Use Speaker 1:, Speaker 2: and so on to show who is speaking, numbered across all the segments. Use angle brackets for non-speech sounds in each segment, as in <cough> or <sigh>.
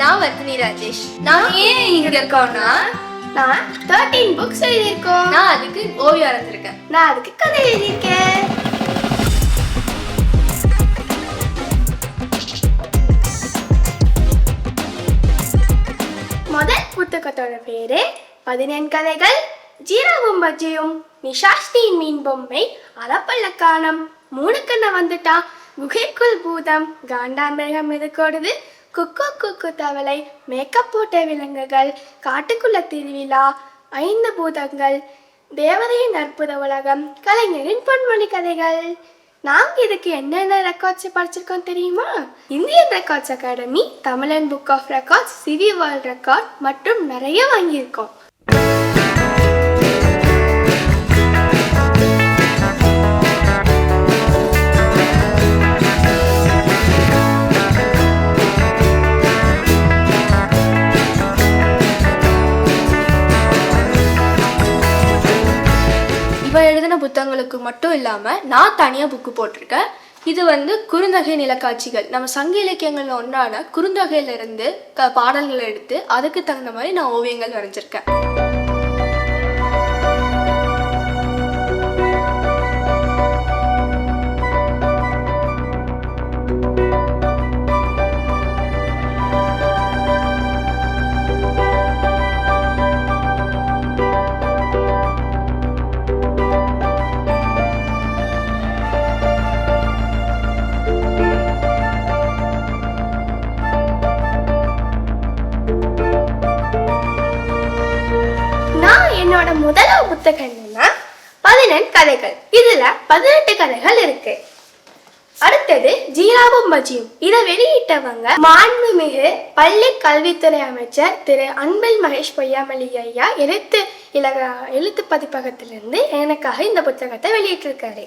Speaker 1: நான்
Speaker 2: வர்த்தினி ராஜேஷ். நான் ஏன் இங்க இருக்கோம்னா
Speaker 1: நான் தேர்ட்டீன் புக்ஸ் எழுதியிருக்கோம்.
Speaker 2: நான் அதுக்கு ஓவியம் வரைஞ்சிருக்கேன்.
Speaker 1: நான் அதுக்கு கதை எழுதியிருக்கேன். முதல் புத்தகத்தோட பேரு பதினெண் கதைகள் ஜீராவும் பஜ்ஜியும் நிஷாஸ்தியின் மீன் பொம்மை அலப்பள்ளக்கானம் மூணு கண்ண வந்துட்டா குகைக்குள் பூதம் காண்டாமிருகம் எதுக்கோடுது குக்கு குக்கு தவளை மேக்கப் போட்ட விலங்குகள் காட்டுக்குள்ள திருவிழா ஐந்து பூதங்கள் தேவதையின் அற்புத உலகம் கலைஞரின் பொன்மொழி கதைகள். நாங்க இதுக்கு என்னென்ன ரெக்கார்ட்ஸ் படிச்சிருக்கோம் தெரியுமா? Indian Records Academy Tamilan Book of Records CV world record மற்றும் நிறைய வாங்கியிருக்கோம்.
Speaker 2: எழுதின புத்தகங்களுக்கு மட்டும் இல்லாமல் நான் தனியாக புக்கு போட்டிருக்கேன். இது வந்து குறுந்தொகை நிலக்காட்சிகள். நம்ம சங்க இலக்கியங்களில் ஒன்றான குறுந்தொகையில இருந்து க பாடல்களை எடுத்து அதுக்கு தகுந்த மாதிரி நான் ஓவியங்கள் வரைஞ்சிருக்கேன்.
Speaker 1: இதுல பதினெட்டு கதைகள் இருக்கு. அடுத்தது ஜீராவும் பஜ்ஜியும் இதை வெளியிட்டவங்க மாண்புமிகு பள்ளி கல்வித்துறை அமைச்சர் திரு அன்பில் மகேஷ் பொய்யாமலி ஐயா எழுத்து இலக எழுத்து பதிப்பகத்திலிருந்து எனக்காக இந்த புத்தகத்தை வெளியிட்டிருக்காரு.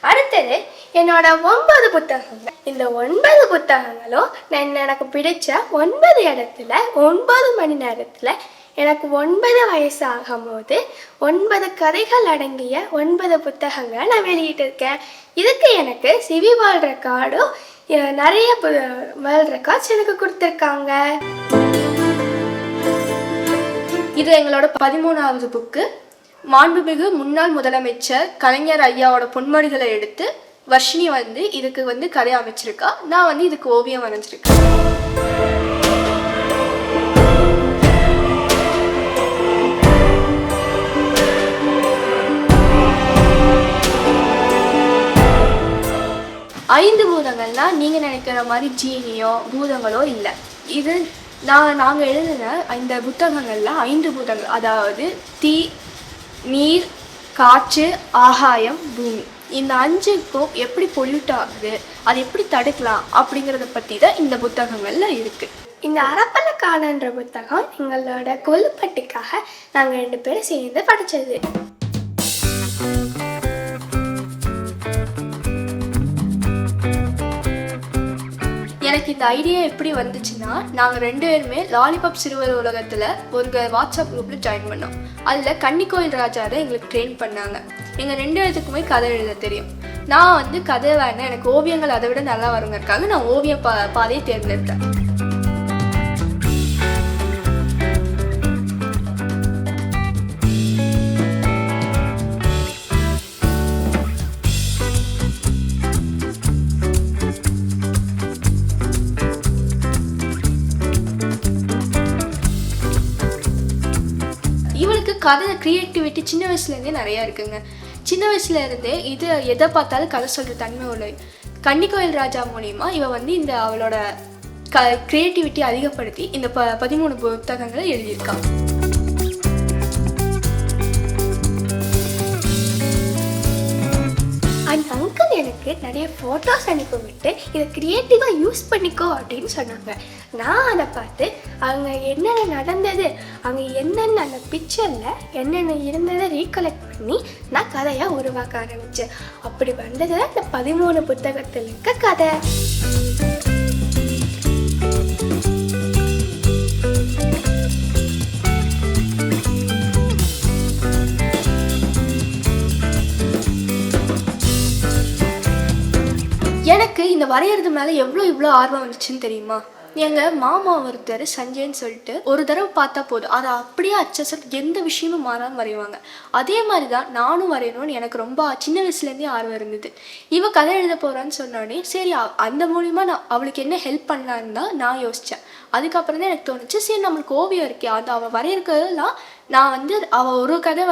Speaker 1: அடுத்தது என்னோட ஒன்பது புத்தகங்கள். இந்த ஒன்பது புத்தகங்களும் நான் எனக்கு பிடிச்ச ஒன்பது இடத்துல ஒன்பது மணி நேரத்தில் எனக்கு ஒன்பது வயசு ஆகும்போது ஒன்பது கதைகள் அடங்கிய ஒன்பது புத்தகங்களை நான் வெளியிட்டிருக்கேன். இதுக்கு எனக்கு சிவி வேர்ல்ட் ரெக்கார்டும் நிறைய வேர்ல்ட் ரெக்கார்ட்ஸ் எனக்கு கொடுத்துருக்காங்க.
Speaker 2: இது எங்களோட பதிமூணாவது புக்கு. மாண்புமிகு முன்னாள் முதலமைச்சர் கலைஞர் ஐயாவோட பொன்மொழிகளை எடுத்து வர்ஷினி வந்து இதுக்கு வந்து கதை அமைச்சிருக்கா. நான் வந்து இதுக்கு ஓவியம் வரைஞ்சிருக்கேன். ஐந்து பூதங்கள்னால் நீங்கள் நினைக்கிற மாதிரி ஜீனியோ பூதங்களோ இல்லை. இது நான் நாங்கள் எழுதின இந்த புத்தகங்களில் ஐந்து பூதங்கள். அதாவது தீ நீர் காற்று ஆகாயம் பூமி. இந்த அஞ்சுக்கும் எப்படி பொல்யூட் ஆகுது அது எப்படி தடுக்கலாம் அப்படிங்கிறத பற்றி தான் இந்த புத்தகங்களில் இருக்குது
Speaker 1: இந்த அறப்பலக்காடன்ற புத்தகம் எங்களோட கொல்லுப்பட்டுக்காக நாங்கள் ரெண்டு பேரும் சேர்ந்து படித்தது
Speaker 2: எனக்கு இந்த ஐடியா எப்படி வந்துச்சுன்னா நாங்கள் ரெண்டு பேருமே லாலிபாப் சிறுவர் உலகத்தில் ஒரு வாட்ஸ்அப் குரூப்பில் ஜாயின் பண்ணோம். அதில் கன்னிக்கோயில் ராஜா தான் எங்களுக்கு ட்ரெயின் பண்ணாங்க. எங்கள் ரெண்டு பேர்த்துக்குமே கதை எழுத தெரியும். நான் வந்து கதை வேணேன் எனக்கு ஓவியங்கள் அதை விட நல்லா வருங்கிறதுக்காக நான் ஓவிய பா பாதையை தேர்ந்தெடுத்தேன். கதை க்ரியேட்டிவிட்டி சின்ன வயசுலேருந்தே நிறையா இருக்குங்க. சின்ன வயசுல இருந்தே இது எதை பார்த்தாலும் கதை சொல்கிற தன்மை உள்ள கன்னிக்கோயில் ராஜா மூலயமா இவ வந்து இந்த அவளோட க க்ரியேட்டிவிட்டி அதிகப்படுத்தி இந்த ப பதிமூணு புத்தகங்களை எழுதியிருக்கா.
Speaker 1: எனக்கு நிறைய ஃபோட்டோஸ் அனுப்பி விட்டு இதை க்ரியேட்டிவாக யூஸ் பண்ணிக்கோ அப்படின்னு சொன்னாங்க. நான் அதை பார்த்து அங்கே என்னென்ன நடந்தது அங்கே என்னென்ன அந்த பிக்சரில் என்னென்ன இருந்ததை ரீகலெக்ட் பண்ணி நான் கதையாக உருவாக்க ஆரம்பித்தேன் அப்படி வந்தது தான் இந்த பதிமூணு புத்தகத்தில் இருக்க கதை.
Speaker 2: எனக்கு வரையறது மேலே எவ்வளோ இவ்வளோ ஆர்வம் வந்துச்சுன்னு தெரியுமா? எங்கள் மாமா ஒருத்தர் சஞ்சய்ன்னு சொல்லிட்டு ஒரு தடவை பார்த்தா போதும். அதை அப்படியே அச்சசல் எந்த விஷயமும் மாறாமல் வரைவாங்க. அதே மாதிரி தான் நானும் வரையணும்னு எனக்கு ரொம்ப சின்ன வயசுலேருந்தே ஆர்வம் இருந்தது. இவ கதை எழுத போகிறான்னு சொன்னோடனே சரி அந்த மூலிமா நான் அவளுக்கு என்ன ஹெல்ப் பண்ணலான்னு தான் நான் யோசித்தேன் அதுக்கப்புறம் தான் எனக்கு தோணுச்சு சரி நம்மளுக்கு ஓவியம் இருக்கே அது அவள் வரையறதுலாம் நான் வந்து அவள் ஒரு கதை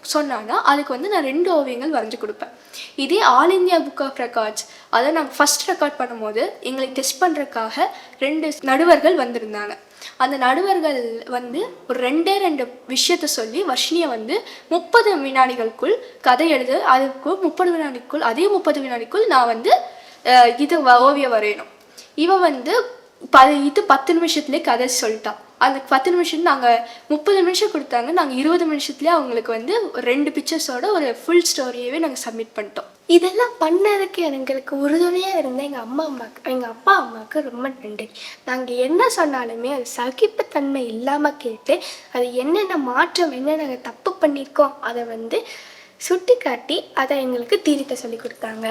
Speaker 2: சொன்னான்னா அதுக்கு வந்து நான் ரெண்டு ஓவியங்கள் வரைஞ்சி கொடுப்பேன். இதே All India Book of Records அதை நாங்கள் ஃபஸ்ட் ரெக்கார்ட் பண்ணும்போது எங்களை டெஸ்ட் பண்ணுறதுக்காக ரெண்டு நடுவர்கள் வந்திருந்தாங்க. அந்த நடுவர்கள் வந்து ஒரு ரெண்டே ரெண்டு விஷயத்த சொல்லி வர்ஷினியை வந்து முப்பது வினாடிகளுக்குள் கதை எழுது அதுக்கு முப்பது வினாடிக்குள் அதே முப்பது வினாடிக்குள் நான் வந்து இது வ- ஓவியம் வரையணும். இவ வந்து ப இது பத்து நிமிஷத்துலேயே கதை சொல்லிட்டான் அந்த பத்து நிமிஷம் நாங்கள் முப்பது நிமிஷம் கொடுத்தாங்க. நாங்கள் இருபது நிமிஷத்துலேயே அவங்களுக்கு வந்து ஒரு ரெண்டு பிக்சர்ஸோட ஒரு ஃபுல் ஸ்டோரியவே நாங்கள் சப்மிட் பண்ணிட்டோம்.
Speaker 1: இதெல்லாம் பண்ணதுக்கு எங்களுக்கு உறுதுணையாக இருந்த எங்கள் அம்மா அம்மாவுக்கு எங்கள் அப்பா அம்மாவுக்கு ரொம்ப நன்றி. நாங்கள் என்ன சொன்னாலுமே அது சகிப்புத்தன்மை இல்லாமல் கேட்டு அது என்னென்ன மாற்றம் என்ன நாங்கள் தப்பு பண்ணியிருக்கோம் அதை வந்து சுட்டி காட்டி அதை எங்களுக்கு திருத்த சொல்லி கொடுத்தாங்க.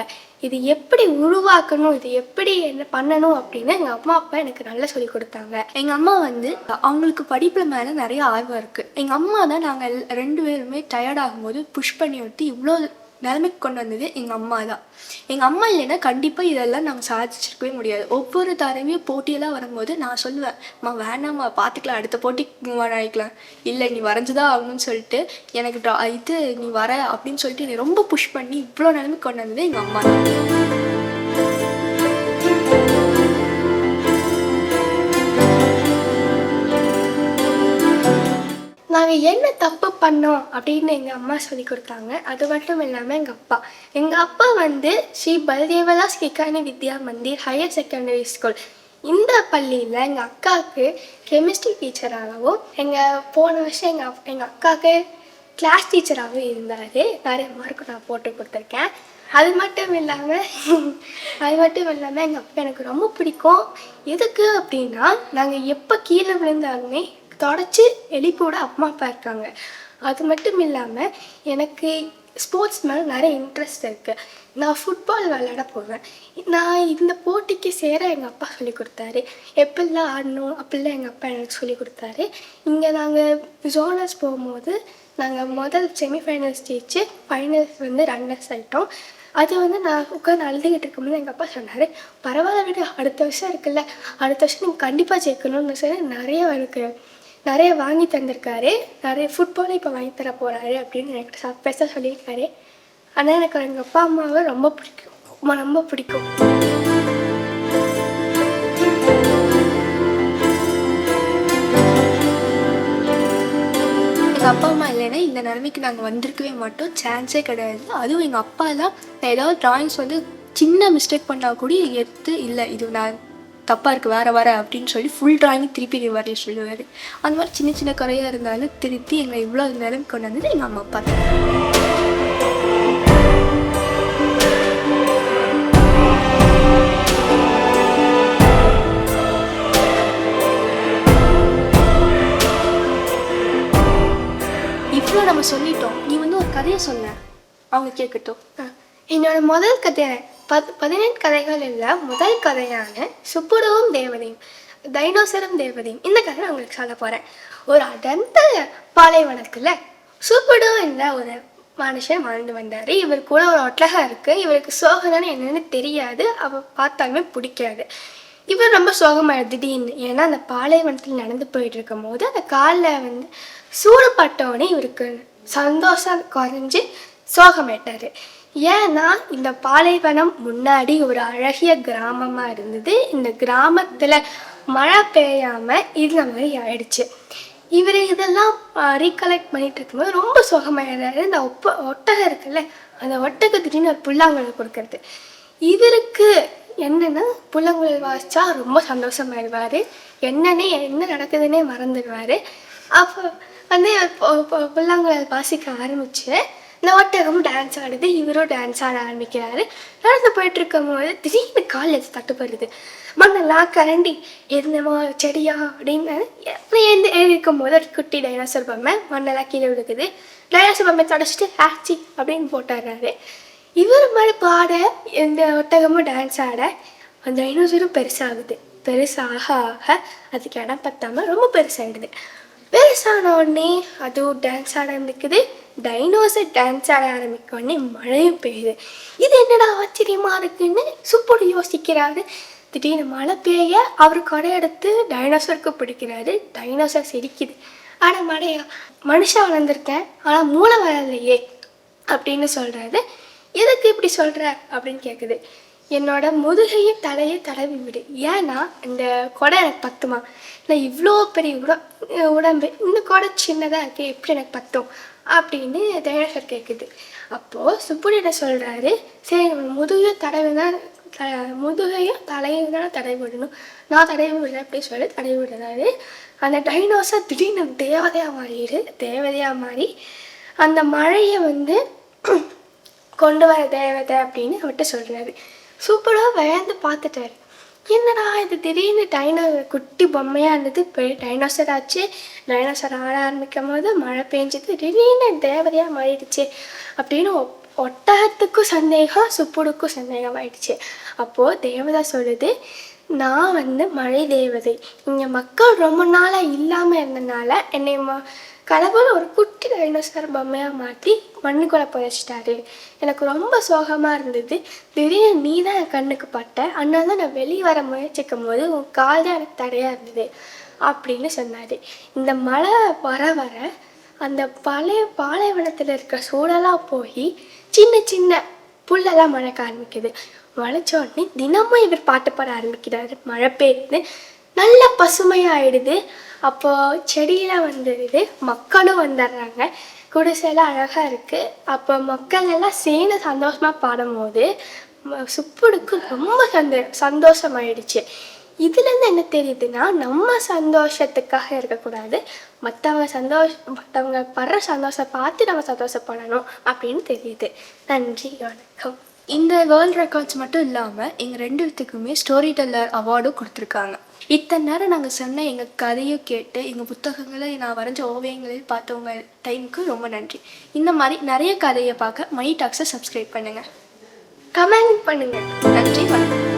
Speaker 1: இது எப்படி உருவாக்கணும் இது எப்படி என்ன பண்ணணும் அப்படின்னு எங்கள் அம்மா அப்பா எனக்கு நல்லா சொல்லி கொடுத்தாங்க.
Speaker 2: எங்கள் அம்மா வந்து அவங்களுக்கு படிப்பில் மேலே நிறைய ஆர்வம் இருக்குது எங்கள் அம்மா தான் நாங்கள் ரெண்டு பேருமே டயர்ட் ஆகும்போது புஷ் பண்ணி விட்டு இவ்வளோ நிலைமைக்கு கொண்டு வந்தது எங்கள் அம்மா தான். எங்கள் அம்மா இல்லைன்னா கண்டிப்பாக இதெல்லாம் நாங்கள் சாதிச்சிருக்கவே முடியாது. ஒவ்வொரு தடவையும் போட்டியெல்லாம் வரும்போது நான் சொல்லுவேன் அம்மா வேணாம்மா பார்த்துக்கலாம் அடுத்த போட்டிக்கு மூவ் இல்லை நீ வரைஞ்சுதான் ஆகணும்னு சொல்லிட்டு எனக்கு ட்ரா இது நீ வர அப்படின்னு சொல்லிட்டு என்னை ரொம்ப புஷ் பண்ணி இவ்வளோ நிலைமைக்கு கொண்டு வந்தது எங்கள் அம்மா தான்.
Speaker 1: நாங்கள் என்ன தப்பு பண்ணோம் அப்படின்னு எங்கள் அம்மா சொல்லி கொடுத்தாங்க. அது மட்டும் இல்லாமல் எங்கள் அப்பா. எங்கள் அப்பா வந்து Shri Baldevdas Kikani Vidya Mandir higher secondary school இந்த பள்ளியில் எங்கள் அக்காவுக்கு கெமிஸ்ட்ரி டீச்சராகவும் எங்கள் போன வருஷம் எங்கள் எங்கள் அக்காவுக்கு கிளாஸ் டீச்சராகவும் இருந்தார். நிறைய மார்க் நான் போட்டு கொடுத்துருக்கேன். அது மட்டும் இல்லாமல் <laughs> அது மட்டும் இல்லாமல் எங்கள் அப்பா எனக்கு ரொம்ப பிடிக்கும். எதுக்கு அப்படின்னா நாங்கள் எப்போ கீழே விழுந்தாலுமே தொடச்சி எழுப்பியோட அம்மா அப்பா இருக்காங்க. அது மட்டும் இல்லாமல் எனக்கு ஸ்போர்ட்ஸ் மேலே நிறைய இன்ட்ரெஸ்ட் இருக்குது நான் ஃபுட்பால் விளையாட போவேன். நான் இந்த போட்டிக்கு சேர எங்கள் அப்பா சொல்லி கொடுத்தாரு. எப்பெல்லாம் ஆடணும் அப்படிலாம் எங்கள் அப்பா எனக்கு சொல்லி கொடுத்தாரு. இங்கே நாங்கள் ஜோனர்ஸ் போகும்போது நாங்கள் முதல் செமிஃபைனல்ஸ் ஜெயிச்சு ஃபைனல்ஸ் வந்து ரன்னர்ஸ் ஆகிட்டோம் அது வந்து நான் உட்காந்து அழுதுகிட்டு இருக்கும்போது எங்கள் அப்பா சொன்னார் பரவாயில்ல விட அடுத்த வருஷம் இருக்குல்ல. அடுத்த வருஷம் நீங்கள் கண்டிப்பாக ஜெயிக்கணும்னு சொல்லி நிறைய எனக்கு நிறைய வாங்கி தந்திருக்காரு. நிறைய ஃபுட்பாலும் இப்போ வாங்கி தர போகிறாரு அப்படின்னு எனக்கு சர்ப்ரைஸாக சொல்லியிருக்காரு. ஆனால் எனக்கு எங்கள் அப்பா அம்மாவை ரொம்ப பிடிக்கும். ரொம்ப ரொம்ப பிடிக்கும்.
Speaker 2: எங்கள் அப்பா அம்மா இல்லைன்னா இந்த நிலைமைக்கு நாங்கள் வந்திருக்கவே மாட்டோம். சான்ஸே கிடையாது. அதுவும் எங்கள் அப்பா தான் நான் ஏதாவது ட்ராயிங்ஸ் வந்து சின்ன மிஸ்டேக் பண்ணால் கூட எடுத்து இல்லை இது நான் தப்பாக இருக்குது வேறு வேறு அப்படின்னு சொல்லி ஃபுல் ட்ராயிங் திருப்பி வரைய சொல்லுவார். அந்த மாதிரி சின்ன சின்ன குறையாக இருந்தாலும் திருத்தி எங்களை இவ்வளோ நிலைமைக்கு கொண்டு வந்தது எங்கள் அம்மா அப்பா தான். இவ்வளோ நம்ம சொல்லிட்டோம். நீ வந்து ஒரு கதையை சொன்ன. அவங்க கேட்கட்டும்.
Speaker 1: என்னோட முதல் கதை பத் பதினெட்டு கதைகள் இல்லை முதல் கதையான சுப்புடவும் தேவதையும் டைனோசரம் தேவதையும் இந்த கதை நான் உங்களுக்கு சொல்ல போகிறேன் ஒரு அடர்ந்த பாலைவனத்தில் சுப்புடு என்ற ஒரு மனுஷன் வாழ்ந்து வந்தார். இவர் கூட ஒரு ஒட்டகம் இருக்குது இவருக்கு சோகனான்னு என்னன்னு தெரியாது. அவ பார்த்தாலுமே பிடிக்காது. இவர் ரொம்ப சோகமாக திடீர்னு. ஏன்னா அந்த பாலைவனத்தில் நடந்து போயிட்டு இருக்கும் போது அந்த காலில் வந்து சூடுபட்டவுடனே இவருக்கு சந்தோஷம் குறைஞ்சு சோகமேட்டார் ஏன்னா இந்த பாலைவனம் முன்னாடி ஒரு அழகிய கிராமமாக இருந்தது. இந்த கிராமத்தில் மழை பெய்யாமல் இந்த மாதிரி ஆயிடுச்சு. இவர் இதெல்லாம் ரீகலெக்ட் பண்ணிட்டு இருக்கும்போது ரொம்ப சோகமாயிடுறாரு. இந்த ஒப்ப ஒட்டகம் இருக்குல்ல அந்த ஒட்டகம் திடீர்னு ஒரு புல்லாங்குழல் கொடுக்கறது. இவருக்கு என்னன்னா புல்லாங்குழல் வாசிச்சா ரொம்ப சந்தோஷமாயிடுவார். என்னன்னே என்ன நடக்குதுன்னே மறந்துடுவார். அப்போ வந்து பு- புல்லாங்குழல் வாசிக்க ஆரம்பிச்சு இந்த ஒட்டகம் டான்ஸ் ஆடுது இவரும் டான்ஸ் ஆட ஆரம்பிக்கிறாரு. நடந்து போயிட்டு இருக்கும்போது திடீர்னு கால் எடுத்து தட்டுப்படுது. மண்ணெல்லாம் கரண்டி என்னமோ செடியா அப்படின்னு எப்படி எழுந்து எழுதிருக்கும் போது ஒரு குட்டி டைனோசர் பொம்மை மண்ணெல்லாம் கீழே விழுகுது. டைனோசர் பொம்மை தொடச்சிட்டு ஆச்சி அப்படின்னு போட்டுடுறாரு. இவர் மாதிரி பாட இந்த ஒட்டகமும் டான்ஸ் ஆட அந்த டைனோசரும் பெருசாகுது. பெருசாக ஆக அதுக்கு இடம் பத்தாமல் ரொம்ப பெருசாகிடுது பெருசான உடனே அதுவும் டான்ஸ் ஆட இருக்குது டைனோசர் டான்ஸ் ஆட ஆரம்பிக்கோடனே மழையும் பெய்யுது. இது என்னடா ஆச்சரியமா இருக்குன்னு சுப்போடு யோசிக்கிறாரு. திடீர்னு மழை பெய்ய அவர் கொடை எடுத்து டைனோசருக்கு பிடிக்கிறாரு. டைனோசர் சிரிக்குது. ஆனால் மழையா மனுஷன் வளர்ந்துருக்கேன் ஆனால் மூளை வளரலையே அப்படின்னு சொல்கிறாரு எதுக்கு இப்படி சொல்கிற அப்படின்னு கேட்குது என்னோட முதுகையும் தலையை தடவி விடு. ஏன்னா இந்த குடை எனக்கு பத்துமா? இல்லை இவ்வளோ பெரிய உட உடம்பு இந்த குடை சின்னதாக இருக்குது எப்படி எனக்கு பத்தும்? அப்படின்னு டைனோசர் கேட்குது அப்போது சுப்புடிட்ட சொல்கிறாரு சரி நம்ம முதுகையும் தடவி தான் த முதுகையும் தலையும் தான் தடவி விடணும். நான் தடவி விடுறேன் அப்படின்னு சொல்லி தடவி விடுறாரு. அந்த டைனோசர் திடீர்னு தேவதையாக மாறிடு தேவதையாக மாறி அந்த மழையை வந்து கொண்டு வர தேவதை அப்படின்னு அவர்கிட்ட சொல்கிறாரு சூப்பராக விளையாண்டு பார்த்துட்டாரு. என்னடா இது? திடீர்னு டைனோ குட்டி பொம்மையாக இருந்தது. இப்போ டைனோசர் ஆச்சு. டைனோசர் ஆட ஆரம்பிக்கும் போது மழை பெஞ்சது. திடீர்னு தேவதையாக மாறிடுச்சு. அப்படின்னு ஒட்டகத்துக்கும் சந்தேகம் சுப்புடுக்கும் சந்தேகம் ஆயிடுச்சு அப்போது தேவதை சொல்லுது நான் வந்து மழை தேவதை. இங்கே மக்கள் ரொம்ப நாளாக இல்லாமல் இருந்தனால என்னை ம கடவுள் ஒரு குட்டி டைனோசர் பொம்மையாக மாற்றி மண்ணுக்குள்ளே புதைச்சிட்டாரு எனக்கு ரொம்ப சோகமாக இருந்தது. திடீர்னு நீ தான் என் கண்ணுக்கு பட்ட. அதனால தான் நான் வெளியே வர முயற்சிக்கும் போது உன் கால் தான் எனக்கு தடையாக இருந்தது அப்படின்னு சொன்னார். இந்த மழை வர வர அந்த பழைய பாலைவனத்தில் இருக்கிற சூழலாக போய் சின்ன சின்ன புல்லெல்லாம் மழைக்க ஆரம்பிக்குது. முளைச்ச உடனே தினமும் இவர் பாட்டு பாட ஆரம்பிக்கிறாரு. மழை பெய்யுது. நல்ல பசுமையாயிடுது. அப்போது செடியெல்லாம் வந்துடுது மக்களும் வந்துடுறாங்க. குடிசையெல்லாம் அழகாக இருக்குது அப்போ மக்கள் எல்லாம் சேர்ந்து சந்தோஷமாக பாடும்போது சுப்புடுக்கு ரொம்ப சந்தோ சந்தோஷமாயிடுச்சு. இதுலேருந்து என்ன தெரியுதுன்னா நம்ம சந்தோஷத்துக்காக இருக்கக்கூடாது. மற்றவங்க சந்தோஷ மற்றவங்க படுற சந்தோஷம் பார்த்து நம்ம சந்தோஷப்படணும் அப்படின்னு தெரியுது. நன்றி வணக்கம்.
Speaker 2: இந்த வேர்ல்ட் ரெக்கார்ட்ஸ் மட்டும் இல்லாமல் எங்கள் ரெண்டு பேத்துக்குமே ஸ்டோரி டெல்லர் அவார்டும் கொடுத்துருக்காங்க. இத்தனை நேரம் நாங்கள் சொன்ன எங்கள் கதையை கேட்டு எங்கள் புத்தகங்களை நான் வரைஞ்ச ஓவியங்களையும் பார்த்தவங்க டைமுக்கு ரொம்ப நன்றி. இந்த மாதிரி நிறைய கதையை பார்க்க மணி டாக்ஸை சப்ஸ்கிரைப் பண்ணுங்கள்
Speaker 1: கமெண்ட் பண்ணுங்கள்
Speaker 2: நன்றி வணக்கம்.